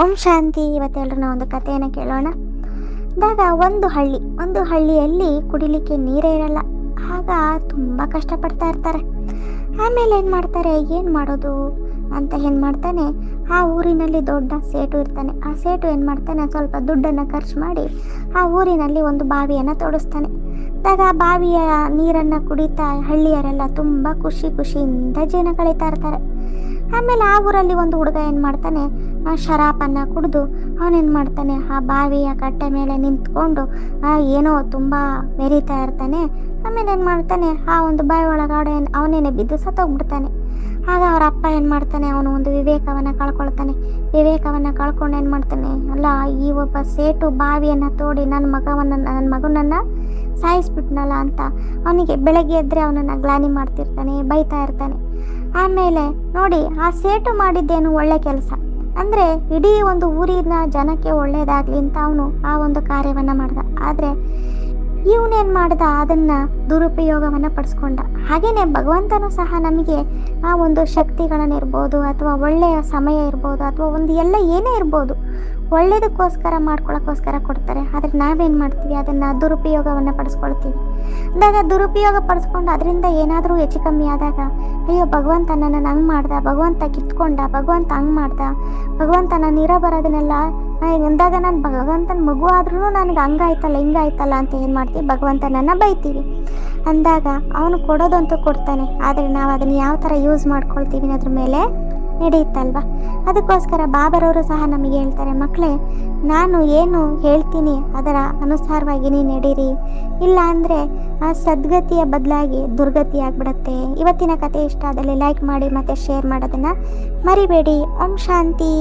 ಓಂ ಶಾಂತಿ ನಾವು ಒಂದು ಕಥೆಯನ್ನು ಕೇಳೋಣ. ದಾಗ ಒಂದು ಹಳ್ಳಿ, ಒಂದು ಹಳ್ಳಿಯಲ್ಲಿ ಕುಡಿಲಿಕ್ಕೆ ನೀರೇ ಇರಲ್ಲ. ಆಗ ತುಂಬ ಕಷ್ಟಪಡ್ತಾ ಇರ್ತಾರೆ. ಆಮೇಲೆ ಏನು ಮಾಡ್ತಾರೆ? ಏನು ಮಾಡೋದು ಅಂತ ಏನು ಮಾಡ್ತಾನೆ? ಆ ಊರಿನಲ್ಲಿ ದೊಡ್ಡ ಸೇಟು ಇರ್ತಾನೆ. ಆ ಸೇಟು ಏನು ಮಾಡ್ತಾನೆ? ಸ್ವಲ್ಪ ದುಡ್ಡನ್ನು ಖರ್ಚು ಮಾಡಿ ಆ ಊರಿನಲ್ಲಿ ಒಂದು ಬಾವಿಯನ್ನು ತೋಡಿಸ್ತಾನೆ. ಆಗ ಆ ಬಾವಿಯ ನೀರನ್ನು ಕುಡಿತಾ ಹಳ್ಳಿಯರೆಲ್ಲ ತುಂಬ ಖುಷಿ ಖುಷಿಯಿಂದ ಜೀವನ ಕಳೀತಾ ಇರ್ತಾರೆ. ಆಮೇಲೆ ಆ ಊರಲ್ಲಿ ಒಂದು ಹುಡುಗ ಏನು ಮಾಡ್ತಾನೆ? ಆ ಶರಾಪನ್ನ ಕುಡಿದು ಅವನೇನು ಮಾಡ್ತಾನೆ? ಆ ಬಾವಿಯ ಕಟ್ಟೆ ಮೇಲೆ ನಿಂತ್ಕೊಂಡು ಏನೋ ತುಂಬ ಮೆರೀತಾ ಇರ್ತಾನೆ. ಆಮೇಲೆ ಏನು ಮಾಡ್ತಾನೆ? ಆ ಒಂದು ಬಾವಿ ಒಳಗಡೆ ಅವನೇನೆ ಬಿದ್ದು ಸತ್ತೋಗ್ಬಿಡ್ತಾನೆ. ಆಗ ಅವ್ರ ಅಪ್ಪ ಏನು ಮಾಡ್ತಾನೆ? ಅವನು ಒಂದು ವಿವೇಕವನ್ನು ಕಳ್ಕೊಳ್ತಾನೆ. ವಿವೇಕವನ್ನು ಕಳ್ಕೊಂಡು ಏನು ಮಾಡ್ತಾನೆ? ಅಲ್ಲ, ಈ ಒಬ್ಬ ಸೇಟು ಬಾವಿಯನ್ನು ತೋಡಿ ನನ್ನ ಮಗವನ್ನು ನನ್ನ ಮಗನನ್ನು ಸಾಯಿಸ್ಬಿಟ್ನಲ್ಲ ಅಂತ ಅವನಿಗೆ ಬೆಳಗ್ಗೆ ಎದ್ದರೆ ಅವನನ್ನು ಗ್ಲಾನಿ ಮಾಡ್ತಿರ್ತಾನೆ, ಬೈತಾ ಇರ್ತಾನೆ. ಆಮೇಲೆ ನೋಡಿ, ಆ ಸೇಟು ಮಾಡಿದ್ದೇನು ಒಳ್ಳೆ ಕೆಲಸ. ಅಂದರೆ ಇಡೀ ಒಂದು ಊರಿನ ಜನಕ್ಕೆ ಒಳ್ಳೇದಾಗ್ಲಿ ಅಂತ ಅವನು ಆ ಒಂದು ಕಾರ್ಯವನ್ನು ಮಾಡ್ದ. ಆದರೆ ಇವನೇನು ಮಾಡ್ದ? ಅದನ್ನ ದುರುಪಯೋಗವನ್ನ ಪಡಿಸ್ಕೊಂಡ. ಹಾಗೇನೆ ಭಗವಂತನು ಸಹ ನಮಗೆ ಆ ಒಂದು ಶಕ್ತಿಗಳನ್ನಿರ್ಬೋದು ಅಥವಾ ಒಳ್ಳೆಯ ಸಮಯ ಇರ್ಬೋದು ಅಥವಾ ಒಂದು ಎಲ್ಲ ಏನೇ ಇರ್ಬೋದು, ಒಳ್ಳೇದಕ್ಕೋಸ್ಕರ ಮಾಡ್ಕೊಳ್ಳೋಕ್ಕೋಸ್ಕರ ಕೊಡ್ತಾರೆ. ಆದರೆ ನಾವೇನು ಮಾಡ್ತೀವಿ? ಅದನ್ನು ದುರುಪಯೋಗವನ್ನು ಪಡಿಸ್ಕೊಳ್ತೀವಿ. ಅಂದಾಗ ದುರುಪಯೋಗ ಪಡಿಸ್ಕೊಂಡು ಅದರಿಂದ ಏನಾದರೂ ಹೆಚ್ಚು ಕಮ್ಮಿ ಆದಾಗ, ಅಯ್ಯೋ ಭಗವಂತ ನನ್ನನ್ನು ಹಂಗೆ ಮಾಡ್ದ, ಭಗವಂತ ಕಿತ್ಕೊಂಡ, ಭಗವಂತ ಹಂಗೆ ಮಾಡ್ದ ಭಗವಂತ ನಾನು ಬರೋದನ್ನೆಲ್ಲ ಅಂದಾಗ ನಾನು ಭಗವಂತನ ಮಗು ಆದ್ರೂ ನನಗೆ ಹಂಗಾಯ್ತಲ್ಲ, ಹಿಂಗಾಯ್ತಲ್ಲ ಅಂತ ಏನು ಮಾಡ್ತೀವಿ? ಭಗವಂತನನ್ನು ಬೈತೀವಿ. ಅಂದಾಗ ಅವನು ಕೊಡೋದಂತೂ ಕೊಡ್ತಾನೆ, ಆದರೆ ನಾವು ಅದನ್ನು ಯಾವ ಥರ ಯೂಸ್ ಮಾಡ್ಕೊಳ್ತೀವಿ ಅದ್ರ ಮೇಲೆ ನಡೆಯುತ್ತಲ್ವ? ಅದಕ್ಕೋಸ್ಕರ ಬಾಬರವರು ಸಹ ನಮಗೆ ಹೇಳ್ತಾರೆ ಮಕ್ಕಳೇ ನಾನು ಏನು ಹೇಳ್ತೀನಿ ಅದರ ಅನುಸಾರವಾಗಿ ನೀ ನಡೀರಿ. ಇಲ್ಲ ಅಂದರೆ ಆ ಸದ್ಗತಿಯ ಬದಲಾಗಿ ದುರ್ಗತಿ ಆಗ್ಬಿಡತ್ತೆ. ಇವತ್ತಿನ ಕತೆ ಇಷ್ಟ ಆದಲ್ಲಿ ಲೈಕ್ ಮಾಡಿ ಮತ್ತು ಶೇರ್ ಮಾಡೋದನ್ನು ಮರಿಬೇಡಿ. ಓಂ ಶಾಂತಿ.